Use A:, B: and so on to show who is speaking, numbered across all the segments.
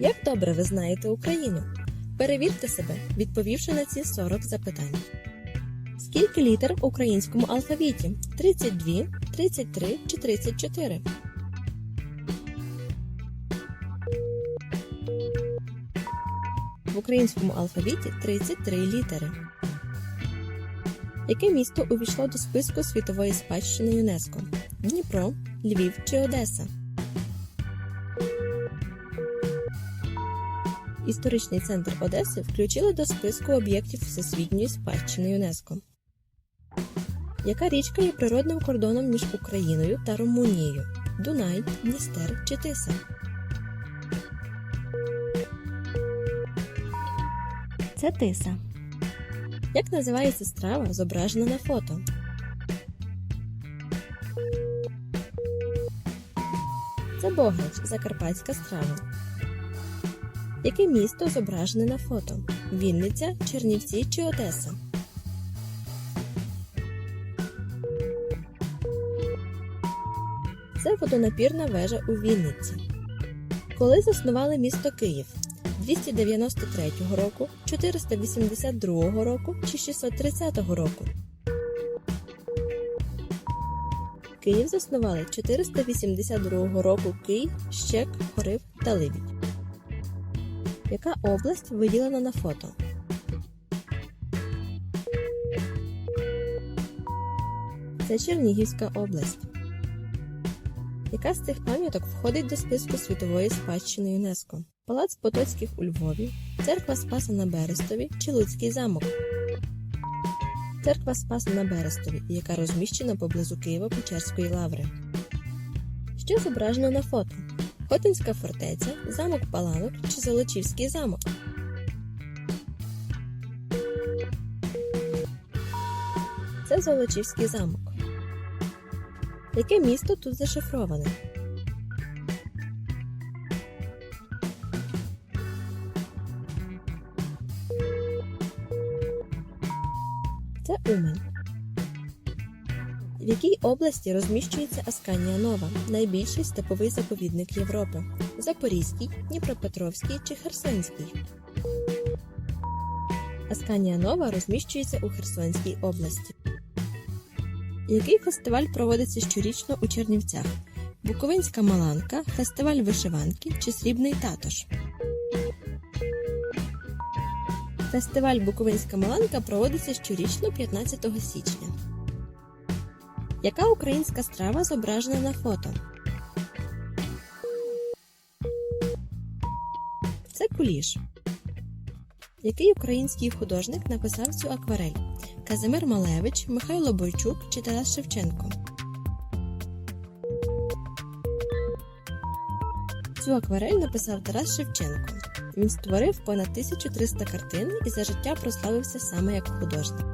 A: Як добре ви знаєте Україну? Перевірте себе, відповівши на ці 40 запитань. Скільки літер в українському алфавіті? 32, 33 чи 34? В українському алфавіті 33 літери. Яке місто увійшло до списку світової спадщини ЮНЕСКО? Дніпро, Львів чи Одеса? Історичний центр Одеси включили до списку об'єктів Всесвітньої спадщини ЮНЕСКО. Яка річка є природним кордоном між Україною та Румунією? Дунай, Дністер чи Тиса? Це Тиса. Як називається страва, зображена на фото? Це бограч, закарпатська страва. Яке місто зображене на фото? Вінниця, Чернівці чи Одеса? Це водонапірна вежа у Вінниці. Коли заснували місто Київ? 293 року, 482 року чи 630 року? Київ заснували 482 року Київ, Щек, Хорив та Либідь. Яка область виділена на фото? Це Чернігівська область. Яка з цих пам'яток входить до списку світової спадщини ЮНЕСКО? Палац Потоцьких у Львові, церква Спаса на Берестові чи Луцький замок? Церква Спаса на Берестові, яка розміщена поблизу Києво-Печерської лаври. Що зображено на фото? Хотинська фортеця, замок Паланок чи Золочівський замок? Це Золочівський замок. Яке місто тут зашифроване? Це Умен. В якій області розміщується Асканія Нова, найбільший степовий заповідник Європи? Запорізький, Дніпропетровський чи Херсонський? Асканія Нова розміщується у Херсонській області. Який фестиваль проводиться щорічно у Чернівцях? Буковинська Маланка, фестиваль вишиванки чи Срібний Татош? Фестиваль Буковинська Маланка проводиться щорічно 15 січня. Яка українська страва зображена на фото? Це куліш. Який український художник написав цю акварель? Казимир Малевич, Михайло Бойчук чи Тарас Шевченко? Цю акварель написав Тарас Шевченко. Він створив понад 1300 картин і за життя прославився саме як художник.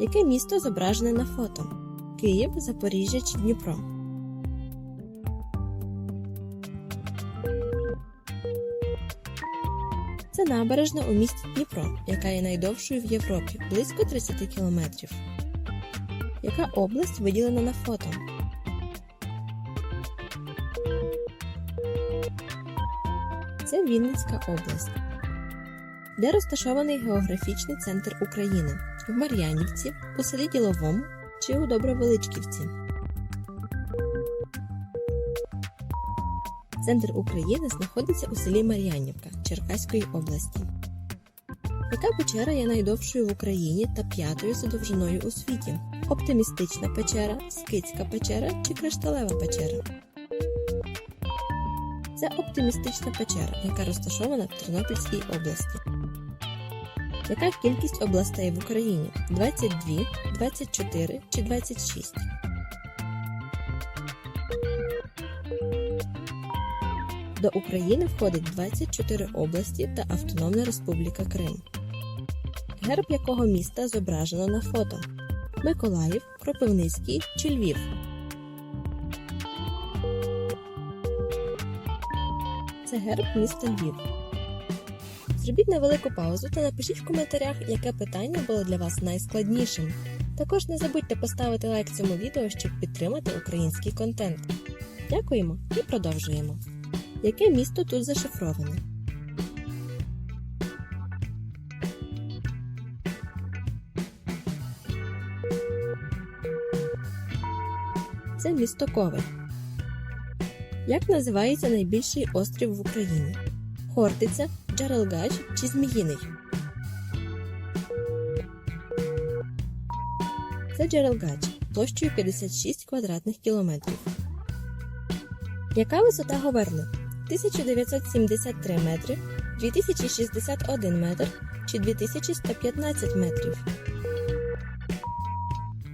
A: Яке місто зображене на фото? Київ, Запоріжжя чи Дніпро? Це набережна у місті Дніпро, яка є найдовшою в Європі близько 30 кілометрів. Яка область виділена на фото? Це Вінницька область. Де розташований географічний центр України? В Мар'янівці, у селі Діловому чи у Добровеличківці? Центр України знаходиться у селі Мар'янівка Черкаської області. Яка печера є найдовшою в Україні та п'ятою за довжиною у світі? Оптимістична печера, Скитська печера чи Кришталева печера? Це оптимістична печера, яка розташована в Тернопільській області. Яка кількість областей в Україні? 22, 24 чи 26? До України входить 24 області та Автономна Республіка Крим. Герб якого міста зображено на фото? Миколаїв, Кропивницький чи Львів? Це герб міста Львів. Зробіть невелику паузу та напишіть в коментарях, яке питання було для вас найскладнішим. Також не забудьте поставити лайк цьому відео, щоб підтримати український контент. Дякуємо і продовжуємо! Яке місто тут зашифроване? Це місто Ковель. Як називається найбільший острів в Україні? Хортиця, Джарелгач чи Зміїний? Це Джерелгач площею 56 квадратних кілометрів. Яка висота Говерли? 1973 метри, 2061 метр чи 2115 метрів?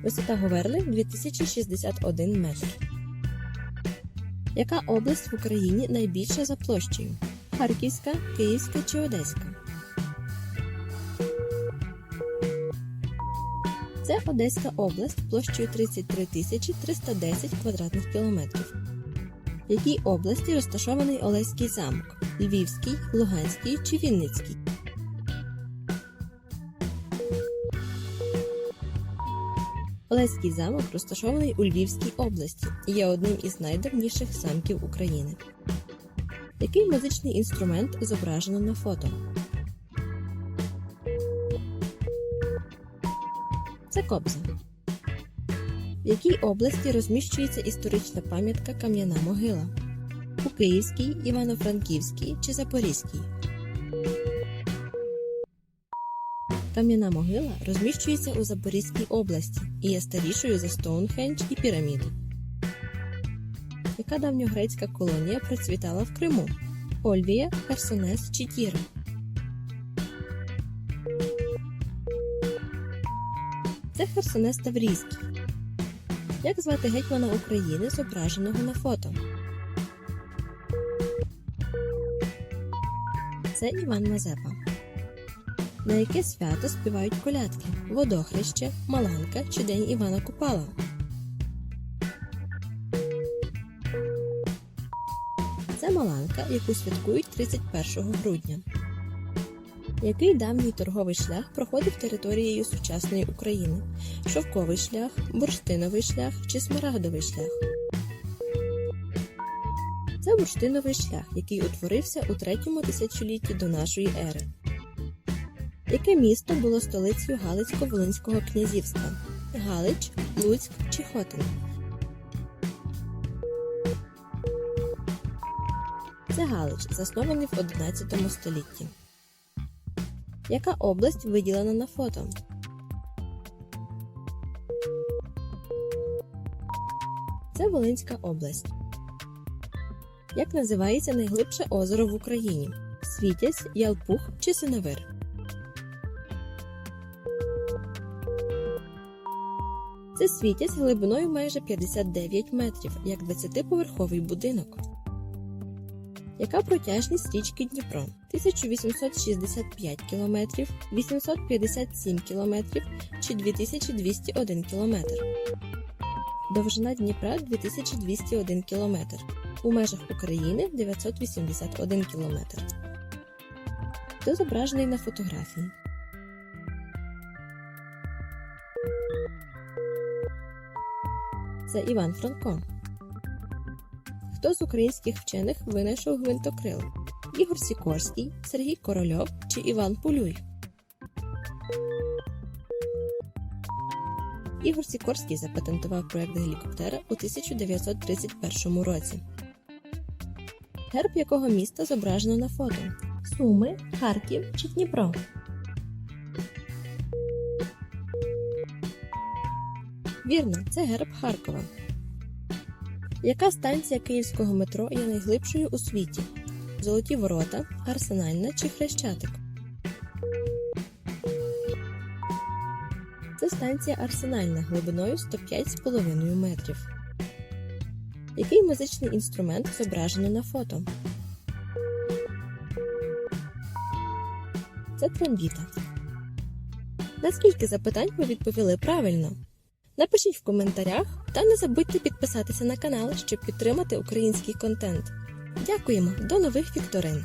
A: Висота Говерли 2061 метр. Яка область в Україні найбільша за площею? Харківська, Київська чи Одеська? Це Одеська область площею 33 тисячі 310 квадратних кілометрів. В якій області розташований Олеський замок? Львівський, Луганський чи Вінницький? Олеський замок розташований у Львівській області і є одним із найдавніших замків України. Який музичний інструмент зображено на фото? Це кобза. В якій області розміщується історична пам'ятка Кам'яна могила? У Київській, Івано-Франківській чи Запорізькій? Кам'яна могила розміщується у Запорізькій області і є старішою за Стоунхендж і піраміди. Яка давньогрецька колонія процвітала в Криму? Ольвія, Херсонес чи Тіра? Це Херсонес Таврійський. Як звати гетьмана України, зображеного на фото? Це Іван Мазепа. На яке свято співають колядки? Водохреще, Маланка чи День Івана Купала? Маланка, яку святкують 31 грудня. Який давній торговий шлях проходив територією сучасної України? Шовковий шлях, бурштиновий шлях чи смарагдовий шлях? Це бурштиновий шлях, який утворився у третьому тисячолітті до нашої ери. Яке місто було столицею Галицько-Волинського князівства? Галич, Луцьк чи Хотин? Це Галич, заснований в 11 столітті. Яка область виділена на фото? Це Волинська область. Як називається найглибше озеро в Україні? Світязь, Ялпух чи Синевир? Це світязь глибиною майже 59 метрів, як 20-поверховий будинок. Яка протяжність річки Дніпро? 1865 км, 857 км чи 2201 км? Довжина Дніпра 2201 км. У межах України 981 км. Хто зображений на фотографії? Це Іван Франко. Хто з українських вчених винайшов гвинтокрил? Ігор Сікорський, Сергій Корольов чи Іван Полюй? Ігор Сікорський запатентував проект гелікоптера у 1931 році. Герб якого міста зображено на фото? Суми, Харків чи Дніпро? Вірно, це герб Харкова. Яка станція київського метро є найглибшою у світі? Золоті ворота, Арсенальна чи Хрещатик? Це станція Арсенальна глибиною 105,5 метрів. Який музичний інструмент зображено на фото? Це трембіта. Наскільки запитань ви відповіли правильно? Напишіть в коментарях та не забудьте підписатися на канал, щоб підтримати український контент. Дякуємо! До нових вікторин!